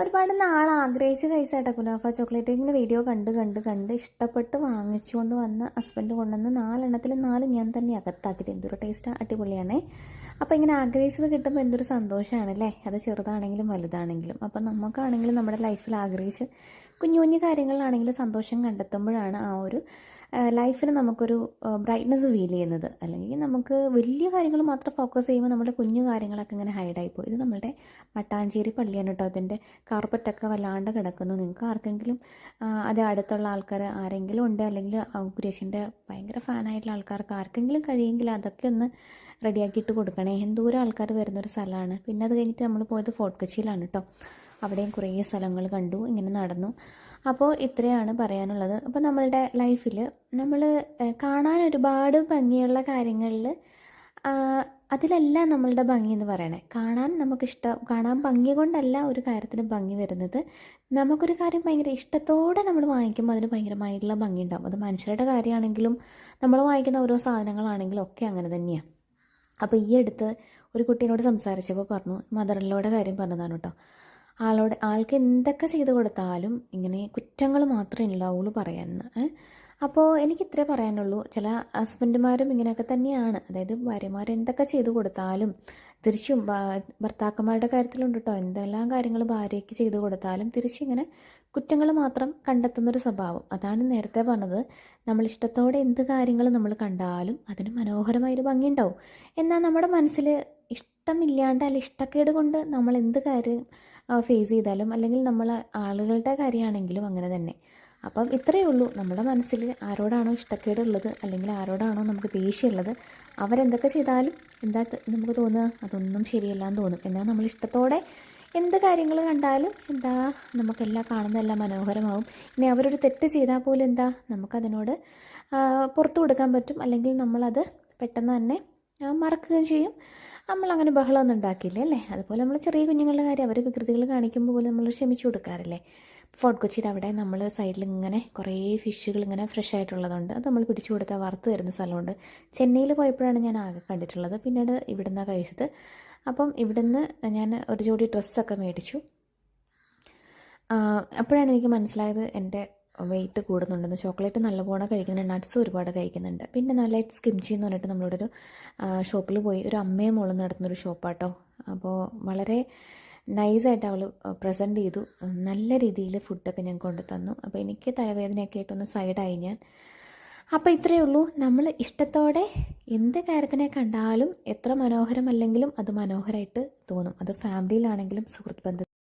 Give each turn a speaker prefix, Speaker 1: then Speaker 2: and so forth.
Speaker 1: ഒരുപാട് നാൾ ആഗ്രഹിച്ച് കഴിച്ചാട്ടെ കുനാഫ ചോക്ലേറ്റ് ഇങ്ങനെ വീഡിയോ കണ്ട് കണ്ട് കണ്ട് ഇഷ്ടപ്പെട്ട് വാങ്ങിച്ചുകൊണ്ട് വന്ന ഹസ്ബൻഡ് കൊണ്ടുവന്ന് നാലെണ്ണത്തിൽ നാല് ഞാൻ തന്നെ അകത്താക്കിയത്. എന്തൊരു ടേസ്റ്റ് അടിപൊളിയാണേ. അപ്പോൾ ഇങ്ങനെ ആഗ്രഹിച്ചത് കിട്ടുമ്പോൾ എന്തൊരു സന്തോഷമാണ് അല്ലേ അത് ചെറുതാണെങ്കിലും വലുതാണെങ്കിലും. അപ്പോൾ നമുക്കാണെങ്കിലും നമ്മുടെ ലൈഫിൽ ആഗ്രഹിച്ച് കുഞ്ഞു കുഞ്ഞു കാര്യങ്ങളിലാണെങ്കിലും സന്തോഷം കണ്ടെത്തുമ്പോഴാണ് ആ ഒരു ലൈഫിന് നമുക്കൊരു ബ്രൈറ്റ്നസ് ഫീൽ ചെയ്യുന്നത്. അല്ലെങ്കിൽ നമുക്ക് വലിയ കാര്യങ്ങൾ മാത്രം ഫോക്കസ് ചെയ്യുമ്പോൾ നമ്മുടെ കുഞ്ഞു കാര്യങ്ങളൊക്കെ ഇങ്ങനെ ഹൈഡായി പോകും ഇത് നമ്മുടെ മട്ടാഞ്ചേരി പള്ളിയാണ് കേട്ടോ. അതിന്റെ കാർപ്പറ്റൊക്കെ വല്ലാണ്ട് കിടക്കുന്നു. നിങ്ങൾക്ക് ആർക്കെങ്കിലും അത് അടുത്തുള്ള ആൾക്കാർ ആരെങ്കിലും ഉണ്ട്? അല്ലെങ്കിൽ കുരേശിന്റെ ഭയങ്കര ഫാനായിട്ടുള്ള ആൾക്കാർക്ക് ആർക്കെങ്കിലും കഴിയുമെങ്കിൽ അതൊക്കെ ഒന്ന് റെഡിയാക്കിയിട്ട് കൊടുക്കണേ. എന്തോരം ആൾക്കാർ വരുന്നൊരു സ്ഥലമാണ്. പിന്നെ അത് കഴിഞ്ഞിട്ട് നമ്മൾ പോയത് ഫോർട്ട് കൊച്ചിയിലാണ് കേട്ടോ. അവിടെയും കുറേ സ്ഥലങ്ങൾ കണ്ടു. ഇങ്ങനെ നടന്നു. അപ്പോൾ ഇത്രയാണ് പറയാനുള്ളത്. അപ്പോൾ നമ്മളുടെ ലൈഫിൽ നമ്മൾ കാണാൻ ഒരുപാട് ഭംഗിയുള്ള കാര്യങ്ങളിൽ അതിലല്ല നമ്മളുടെ ഭംഗി എന്ന് പറയണേ. കാണാൻ നമുക്കിഷ്ടം കാണാൻ ഭംഗി കൊണ്ടല്ല ഒരു കാര്യത്തിന് ഭംഗി വരുന്നത്. നമുക്കൊരു കാര്യം ഭയങ്കര ഇഷ്ടത്തോടെ നമ്മൾ വാങ്ങിക്കുമ്പോൾ അതിന് ഭയങ്കരമായിട്ടുള്ള ഭംഗി ഉണ്ടാവും. അത് മനുഷ്യരുടെ കാര്യമാണെങ്കിലും നമ്മൾ വാങ്ങിക്കുന്ന ഓരോ സാധനങ്ങളാണെങ്കിലും ഒക്കെ അങ്ങനെ തന്നെയാണ് അപ്പോൾ ഈ അടുത്ത് ഒരു കുട്ടീനോട് സംസാരിച്ചപ്പോൾ പറഞ്ഞു മദറിലോടെ കാര്യം പറഞ്ഞതാണ് കേട്ടോ ആളോട് ആൾക്ക് എന്തൊക്കെ ചെയ്തു കൊടുത്താലും ഇങ്ങനെ കുറ്റങ്ങൾ മാത്രമേ ഉണ്ടാവുള്ളൂ പറയാമെന്ന് അപ്പോൾ എനിക്ക് ഇത്രേ പറയാനുള്ളൂ. ചില ഹസ്ബൻഡുമാരും ഇങ്ങനെയൊക്കെ തന്നെയാണ്. അതായത് ഭാര്യമാർ എന്തൊക്കെ ചെയ്തു കൊടുത്താലും തിരിച്ചും ഭർത്താക്കന്മാരുടെ കാര്യത്തിലുണ്ട് കേട്ടോ എന്തെല്ലാം കാര്യങ്ങൾ ഭാര്യയ്ക്ക് ചെയ്തു കൊടുത്താലും തിരിച്ചിങ്ങനെ കുറ്റങ്ങൾ മാത്രം കണ്ടെത്തുന്നൊരു സ്വഭാവം. അതാണ് നേരത്തെ പറഞ്ഞത്. നമ്മൾ ഇഷ്ടത്തോടെ എന്ത് കാര്യങ്ങൾ നമ്മൾ കണ്ടാലും അതിന് മനോഹരമായൊരു ഭംഗി ഉണ്ടാവും എന്നാൽ നമ്മുടെ മനസ്സിൽ ഇഷ്ടമില്ലാണ്ട് അല്ല ഇഷ്ടക്കേട് കൊണ്ട് നമ്മൾ എന്ത് കാര്യം ഫേസ് ചെയ്താലും അല്ലെങ്കിൽ നമ്മൾ ആളുകളുടെ കാര്യമാണെങ്കിലും അങ്ങനെ തന്നെ. അപ്പം ഇത്രയേ ഉള്ളൂ. നമ്മുടെ മനസ്സിൽ ആരോടാണോ ഇഷ്ടക്കേടുള്ളത് അല്ലെങ്കിൽ ആരോടാണോ നമുക്ക് ദേഷ്യമുള്ളത് അവരെന്തൊക്കെ ചെയ്താലും എന്താ നമുക്ക് തോന്നുക അതൊന്നും ശരിയല്ല എന്ന് തോന്നും. എന്നാൽ നമ്മൾ ഇഷ്ടത്തോടെ എന്ത് കാര്യങ്ങൾ കണ്ടാലും എന്താ നമുക്കെല്ലാം കാണുന്നതെല്ലാം മനോഹരമാവും. ഇനി അവരൊരു തെറ്റ് ചെയ്താൽ പോലും എന്താ നമുക്കതിനോട് പുറത്തു കൊടുക്കാൻ പറ്റും. അല്ലെങ്കിൽ നമ്മളത് പെട്ടെന്ന് തന്നെ മറക്കുകയും ചെയ്യും. നമ്മളങ്ങനെ ബഹളമൊന്നും ഉണ്ടാക്കിയില്ല അല്ലേ? അതുപോലെ നമ്മൾ ചെറിയ കുഞ്ഞുങ്ങളുടെ കാര്യം അവർ വികൃതികൾ കാണിക്കുമ്പോൾ പോലും നമ്മൾ ക്ഷമിച്ചു കൊടുക്കാറില്ലേ? ഫോർട്ട് കൊച്ചിയിൽ അവിടെ നമ്മൾ സൈഡിൽ ഇങ്ങനെ കുറേ ഫിഷുകൾ ഇങ്ങനെ ഫ്രഷ് ആയിട്ടുള്ളതുണ്ട്. അത് നമ്മൾ പിടിച്ചു കൊടുത്താൽ വറുത്ത് തരുന്ന സ്ഥലമുണ്ട്. ചെന്നൈയിൽ പോയപ്പോഴാണ് ഞാൻ ആകെ കണ്ടിട്ടുള്ളത്. പിന്നീട് ഇവിടുന്ന് കഴിച്ചത്. അപ്പം ഇവിടുന്ന് ഞാൻ ഒരു ജോഡി ഡ്രസ്സൊക്കെ മേടിച്ചു. അപ്പോഴാണ് എനിക്ക് മനസ്സിലായത് എന്റെ വെയിറ്റ് കൂടുന്നുണ്ടെന്ന് ചോക്ലേറ്റ് നല്ലപോലെ കഴിക്കുന്നുണ്ട്. നട്ട്സ് ഒരുപാട് കഴിക്കുന്നുണ്ട്. പിന്നെ നല്ല സ്കിംചി എന്ന് പറഞ്ഞിട്ട് നമ്മളോടൊരു ഷോപ്പിൽ പോയി ഒരു അമ്മയും മോളും നടത്തുന്നൊരു ഷോപ്പാട്ടോ അപ്പോൾ വളരെ നൈസായിട്ട് അവൾ പ്രസന്റ് ചെയ്തു. നല്ല രീതിയിൽ ഫുഡൊക്കെ ഞാൻ കൊണ്ടു തന്നു. അപ്പോൾ എനിക്ക് തലവേദനയൊക്കെ ആയിട്ടൊന്ന് സൈഡായി ഞാൻ. അപ്പോൾ ഇത്രയേ ഉള്ളൂ. നമ്മൾ ഇഷ്ടത്തോടെ എന്ത് കാര്യത്തിനെ കണ്ടാലും എത്ര മനോഹരമല്ലെങ്കിലും അത് മനോഹരമായിട്ട് തോന്നും. അത് ഫാമിലിയിലാണെങ്കിലും സുഹൃത്ത് ബന്ധം